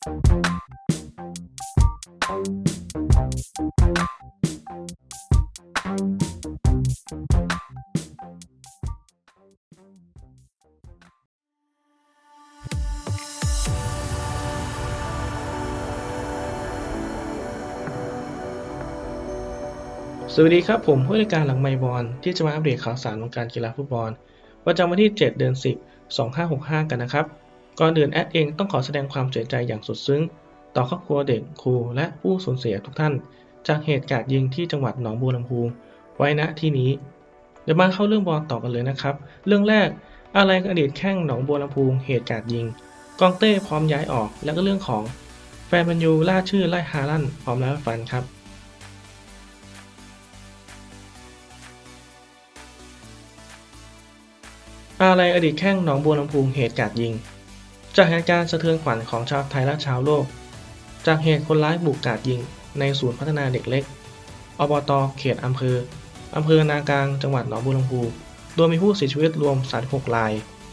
สวัสดีครับ ผมผู้จัดการหลังไมบอลที่จะมาอัปเดตข่าวสารวงการกีฬาฟุตบอล ประจำวันที่ 7 เดือน 10 2565 กันนะครับ ก่อนอื่นแอดเองต้องขอแสดงความเสียใจอย่างสุดซึ้ง ต่อครอบครัวเด็กครูและผู้สูญเสียทุกท่าน จากเหตุการณ์ยิงที่จังหวัดหนองบัวลำพูไว้ณที่นี้ เดี๋ยวมาเข้าเรื่องบอลต่อกันเลยนะครับ เรื่องแรกอะไรกับอดีตแข้งหนองบัวลำพูเหตุการณ์ยิง กองเต้พร้อมย้ายออกแล้วก็เรื่องของแฟนแมนยูล่าชื่อไล่ฮาลันพร้อมแล้วฟันครับอะไรอดีตแข้งหนองบัวลำพูเหตุการณ์ยิง จากเหตุการณ์สะเทือนขวัญของชาวไทยและชาวโลก จากเหตุคนร้ายบุกกราดยิง ในศูนย์พัฒนาเด็กเล็ก อบต เขตอำเภอ อำเภอนากลาง จังหวัดหนองบัวลำพู โดยมีผู้เสียชีวิตรวม 36 ราย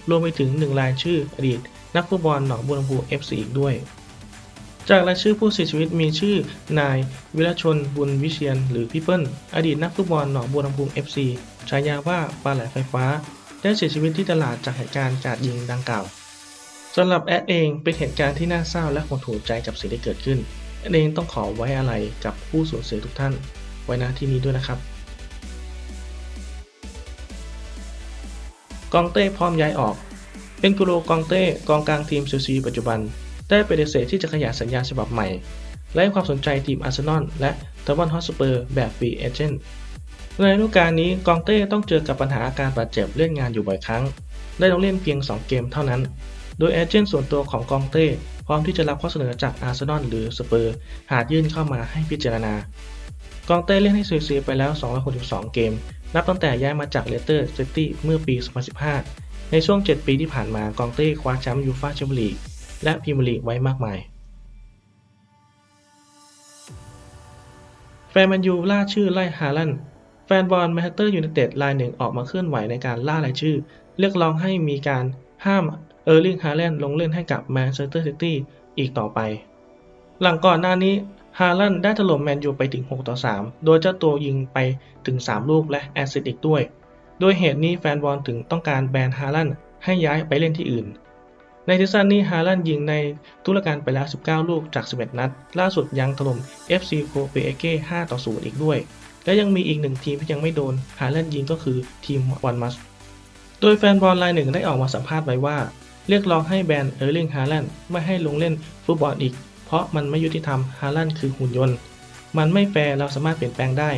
รวมไปถึง 1 รายชื่ออดีต นักฟุตบอลหนองบัวลำพู FC อีกด้วย จากรายชื่อผู้เสียชีวิตมีชื่อ นาย วิรชน บุญวิเชียน หรือพี่เปิ้ล อดีตนักฟุตบอลหนองบัวลำพู FC ฉายาว่าปลาไหลไฟฟ้า ได้เสียชีวิตที่ตลาดจากเหตุการณ์การยิงดังกล่าว สำหรับแอดเองเป็นเหตุการณ์ที่น่าเศร้าและหดหู่ใจกับสิ่งที่เกิดขึ้นแอดเองต้องขอไว้อะไรกับผู้สูญเสียทุกท่าน ไว้ณที่นี้ด้วยนะครับกองเต้พร้อมย้ายออก เป็นกุโรกองเต้กองกลางทีมเชลซีปัจจุบัน ได้ปฏิเสธที่จะขยายสัญญาฉบับใหม่ และให้ความสนใจทีมอาร์เซนอลและเทอร์วันฮอสเปอร์แบบฟรีเอเจนต์ในฤดูกาลนี้กองเต้ต้องเจอกับปัญหาอาการบาดเจ็บเล่นงานอยู่บ่อยครั้ง ได้ลงเล่นเพียง 2 เกมเท่านั้น โดยเอเจนต์ส่วนตัวของกองเต้พร้อมที่จะรับข้อเสนอจากอาร์เซนอลหรือสเปอร์หากยื่นเข้ามาให้พิจารณา กองเต้เล่นให้ซลซีไปแล้ว 262 เกม นับตั้งแต่ย้ายมาจากเลสเตอร์ซิตี้เมื่อปี 2015 ในช่วง 7 ปีที่ผ่านมากองเต้คว้าแชมป์ยูฟ่าแชมเปี้ยนลีกและพรีเมียร์ลีกไว้มากมายแฟนแมนยูล่าชื่อไล่ฮาลันแฟนบอลแมนเชสเตอร์ยูไนเต็ดรายหนึ่งออกมาเคลื่อนไหวในการล่ารายชื่อ เรียกร้องให้มีการห้าม เออร์ลิงฮาแลนด์ลงเล่นให้กับแมนเชสเตอร์ซิตี้อีกต่อไป หลังก่อนหน้านี้ฮาลันด์ได้ถล่มแมนยูไปถึง 6 ต่อ 3 โดยเจ้าตัวยิงไปถึง 3 ลูกและแอสซิสต์อีกด้วย โดยเหตุนี้แฟนบอลถึงต้องการแบนฮาลันด์ให้ย้ายไปเล่นที่อื่น ในซีซั่นนี้ฮาลันด์ยิงในทุรการไปแล้ว 19 ลูกจาก 11 นัด ล่าสุดยังถล่ม FC โคเปเอเก้5ต่อ 0 อีกด้วยและยังมีอีกหนึ่งทีมที่ยังไม่โดนฮาแลนด์ยิงก็คือทีมวันมัส โดยแฟนบอลรายหนึ่งได้ออกมาสัมภาษณ์ไว้ว่า เรียกร้องให้แบนเออร์ลิงฮาแลนด์ไม่ให้ลงเล่นฟุตบอลอีก เพราะมันไม่ยุติธรรมฮาแลนด์คือหุ่นยนต์ มันไม่แฟร์เราสามารถเปลี่ยนแปลงได้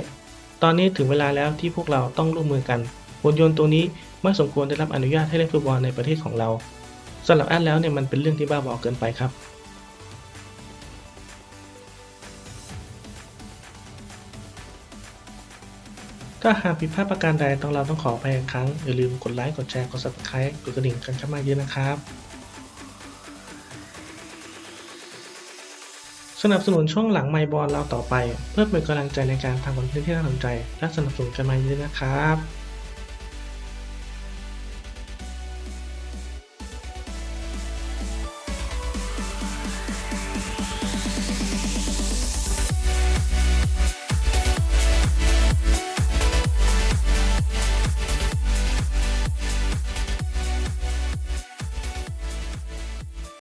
ตอนนี้ถึงเวลาแล้วที่พวกเราต้องร่วมมือกันหุ่นยนต์ตัวนี้ไม่สมควรได้รับอนุญาตให้เล่นฟุตบอลในประเทศของเราสำหรับแอดแล้วเนี่ยมันเป็นเรื่องที่บ้าบอเกินไปครับ ถ้าหากผิดพลาดประการใดต้องเราต้องขออภัยอีกครั้ง อย่าลืมกดไลค์ กดแชร์ กด subscribe กดกระดิ่งกันเข้ามาเยอะนะครับ สนับสนุนช่องหลังไมบอลเราต่อไป เพื่อเป็นกำลังใจในการทำคอนเทนต์ที่น่าสนใจ และสนับสนุนกันมาเยอะนะครับ